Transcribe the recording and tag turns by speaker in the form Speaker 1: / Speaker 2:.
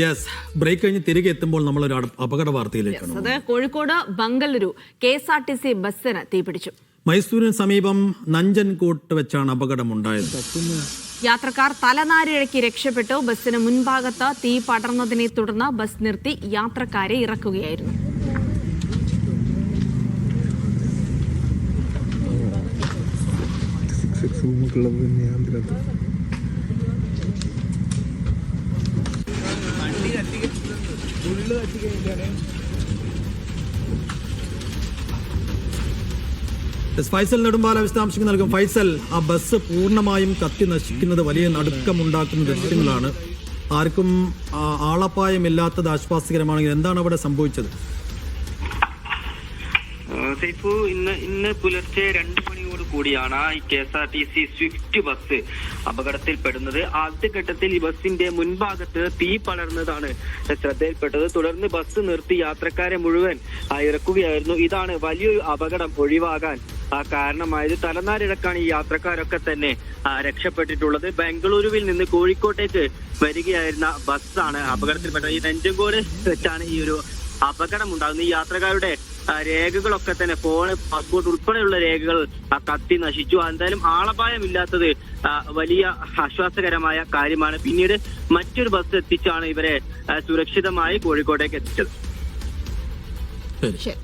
Speaker 1: Yes break കഴിഞ്ഞ് തിരികെ എത്തുമ്പോൾ നമ്മൾ ഒരു അപകട വാർത്തയിലേക്കാണ്
Speaker 2: അത് Kozhikode Bengaluru K S R T C ബസ്സിന് തീപിടിച്ചു.
Speaker 1: മൈസൂരിന് സമീപം നഞ്ചൻകോട്ട് വെച്ചാണ് അപകടമുണ്ടായത്.
Speaker 2: യാത്രക്കാർ തലനാരിഴക്കി രക്ഷപ്പെട്ടു. ബസ്സിന് മുൻഭാഗത്ത് തീ പടർന്നതിനെ തുടർന്ന് ബസ് നിർത്തി യാത്രക്കാരെ ഇറക്കുകയായിരുന്നു.
Speaker 3: തന്നെയാണ്
Speaker 1: എസ് ഫൈസൽ നെടുമ്പാല വിശദാംശങ്ങൾ നൽകും. ഫൈസൽ ആ ബസ് പൂർണമായും കത്തി നശിക്കുന്നത് വലിയ നടുക്കമുണ്ടാക്കുന്ന ദൃശ്യങ്ങളാണ്. ആർക്കും ആ, ആളപായമില്ലാത്തത് ആശ്വാസകരമാണെങ്കിൽ എന്താണ് അവിടെ സംഭവിച്ചത്?
Speaker 4: ഇന്ന് ഇന്ന് പുലർച്ചെ രണ്ട് കൂടിയാണ് ഈ K S R T C Swift bus അപകടത്തിൽപ്പെടുന്നത്. ആദ്യഘട്ടത്തിൽ ഈ ബസിന്റെ മുൻഭാഗത്ത് തീ പടർന്നതാണ് ശ്രദ്ധയിൽപ്പെട്ടത്. തുടർന്ന് ബസ് നിർത്തി യാത്രക്കാരെ മുഴുവൻ ഇറക്കുകയായിരുന്നു. ഇതാണ് വലിയൊരു അപകടം ഒഴിവാകാൻ കാരണമായത്. തലനാരിഴക്കാണ് ഈ യാത്രക്കാരൊക്കെ തന്നെ രക്ഷപ്പെട്ടിട്ടുള്ളത്. ബംഗളൂരുവിൽ നിന്ന് കോഴിക്കോട്ടേക്ക് വരികയായിരുന്ന ബസ്സാണ് അപകടത്തിൽപ്പെട്ടത്. ഈ നെഞ്ചങ്കോട് വെച്ചാണ് ഈ ഒരു അപകടം ഉണ്ടാകുന്നത് ഈ യാത്രക്കാരുടെ രേഖകളൊക്കെ തന്നെ ഫോണ് പാസ്പോർട്ട് ഉൾപ്പെടെയുള്ള രേഖകൾ കത്തി നശിച്ചു. എന്തായാലും ആളപായമില്ലാത്തത് ഇല്ലാത്തത് വലിയ ആശ്വാസകരമായ കാര്യമാണ്. പിന്നീട് മറ്റൊരു ബസ് എത്തിച്ചാണ് ഇവരെ സുരക്ഷിതമായി കോഴിക്കോട്ടേക്ക് എത്തിച്ചത്.
Speaker 2: ശരി.